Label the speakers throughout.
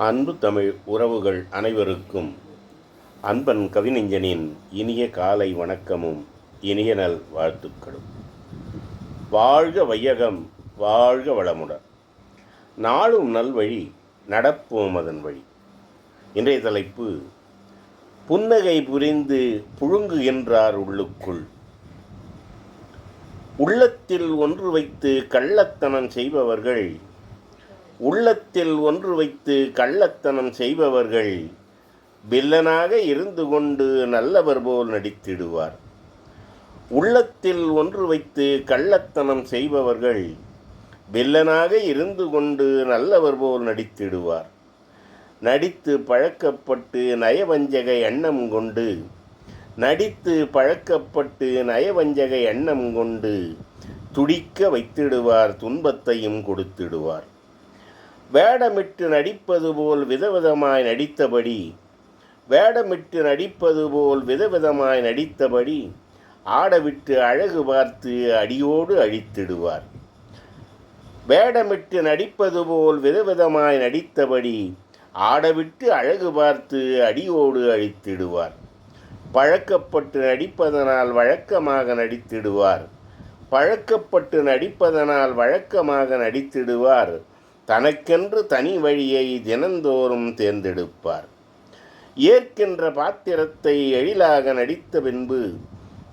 Speaker 1: அன்பு தமிழ் உறவுகள் அனைவருக்கும் அன்பன் கவிஞனின் இனிய காலை வணக்கமும் இனிய நல் வாழ்த்துக்களும். வாழ்க வையகம் வாழ்க வளமுடன். நாளும் நல்வழி நடப்போம் அதன் வழி. இன்றைய தலைப்பு புன்னகை புரிந்து புழுங்குகின்றார் உள்ளுக்குள். உள்ளத்தில் ஒன்று வைத்து கள்ளத்தனம் செய்பவர்கள் உள்ளத்தில் ஒன்று வைத்து கள்ளத்தனம் செய்பவர்கள் வில்லனாக இருந்து கொண்டு நல்லவர் போல் நடித்திடுவார். உள்ளத்தில் ஒன்று வைத்து கள்ளத்தனம் செய்பவர்கள் வில்லனாக இருந்து கொண்டு நல்லவர் போல் நடித்திடுவார். நடித்து பழக்கப்பட்டு நயவஞ்சக எண்ணம் கொண்டு நடித்து பழக்கப்பட்டு நயவஞ்சக எண்ணம் கொண்டு துடிக்க வைத்திடுவார் துன்பத்தையும் கொடுத்திடுவார். வேடமிட்டு நடிப்பது போல் விதவிதமாய் நடித்தபடி வேடமிட்டு நடிப்பது போல் விதவிதமாய் நடித்தபடி ஆடவிட்டு அழகு பார்த்து அடியோடு அழித்திடுவார். வேடமிட்டு நடிப்பது போல் விதவிதமாய் நடித்தபடி ஆடவிட்டு அழகு பார்த்து அடியோடு அழித்திடுவார். பழக்கப்பட்டு நடிப்பதனால் வழக்கமாக நடித்திடுவார். பழக்கப்பட்டு நடிப்பதனால் வழக்கமாக நடித்திடுவார். தனக்கென்று தனி வழியை தினந்தோறும் தேர்ந்தெடுப்பார். ஏற்கின்ற பாத்திரத்தை எழிலாக நடித்த பின்பு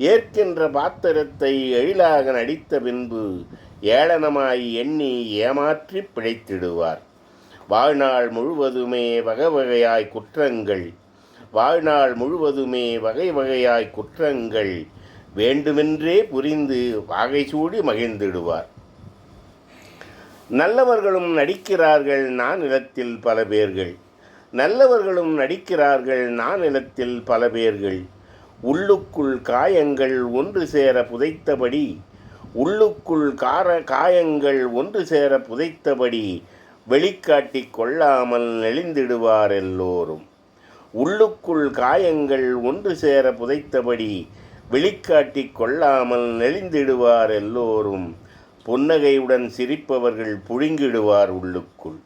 Speaker 1: ஏற்கின்ற பாத்திரத்தை எழிலாக நடித்த பின்பு ஏளனமாய் எண்ணி ஏமாற்றி பிழைத்திடுவார். வாழ்நாள் முழுவதுமே வகை வகையாய் குற்றங்கள் வாழ்நாள் முழுவதுமே வகை வகையாய் குற்றங்கள் வேண்டுமென்றே புரிந்து வாகை சூடி மகிழ்ந்திடுவார். நல்லவர்களும் நடிக்கிறார்கள் நான் நிலத்தில் பல பேர்கள். நல்லவர்களும் நடிக்கிறார்கள் நான் நிலத்தில் பல பேர்கள். உள்ளுக்குள் காயங்கள் ஒன்று சேர புதைத்தபடி உள்ளுக்குள் கார காயங்கள் ஒன்று சேர புதைத்தபடி வெளிக்காட்டி கொள்ளாமல் நெளிந்திடுவார் எல்லோரும். உள்ளுக்குள் காயங்கள் ஒன்று சேர புதைத்தபடி வெளிக்காட்டி கொள்ளாமல் நெளிந்திடுவார் எல்லோரும். புன்னகையுடன் சிரிப்பவர்கள் புழுங்கிடுவார் உள்ளுக்குள்.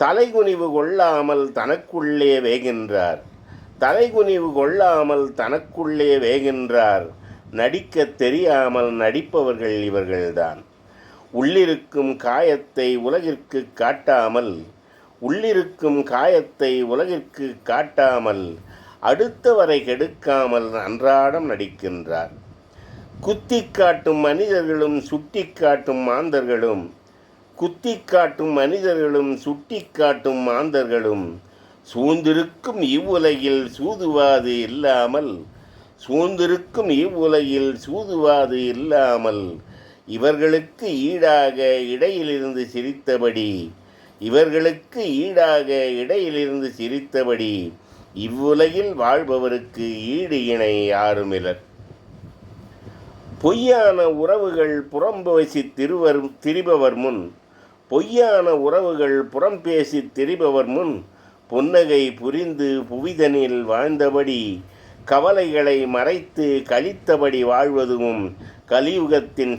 Speaker 1: தலைகுனிவு கொள்ளாமல் தனக்குள்ளே வேகின்றார். தலைகுனிவு கொள்ளாமல் தனக்குள்ளே வேகின்றார். நடிக்க தெரியாமல் நடிப்பவர்கள் இவர்கள்தான். உள்ளிருக்கும் காயத்தை உலகிற்கு காட்டாமல் உள்ளிருக்கும் காயத்தை உலகிற்கு காட்டாமல் அடுத்தவரை கெடுக்காமல் அன்றாடம் நடிக்கின்றார். குத்தி காட்டும் மனிதர்களும் சுட்டி காட்டும் மாந்தர்களும். குத்தி காட்டும் மனிதர்களும் சுட்டி காட்டும் மாந்தர்களும். சூழ்ந்திருக்கும் இவ்வுலகில் சூதுவாது இல்லாமல் சூழ்ந்திருக்கும் இவ்வுலகில் சூதுவாது இல்லாமல் இவர்களுக்கு ஈடாக இடையிலிருந்து சிரித்தபடி இவர்களுக்கு ஈடாக இடையிலிருந்து சிரித்தபடி இவ்வுலகில் வாழ்பவருக்கு ஈடு இணை யாருமிலர்? பொய்யான உறவுகள் புறம் பேசி திருவர் திரிபவர் முன். பொய்யான உறவுகள் புறம் பேசி திரிபவர் முன். புன்னகை புரிந்து புவிதனில் வாழ்ந்தபடி கவலைகளை மறைத்து கழித்தபடி வாழ்வதும் கலியுகத்தின்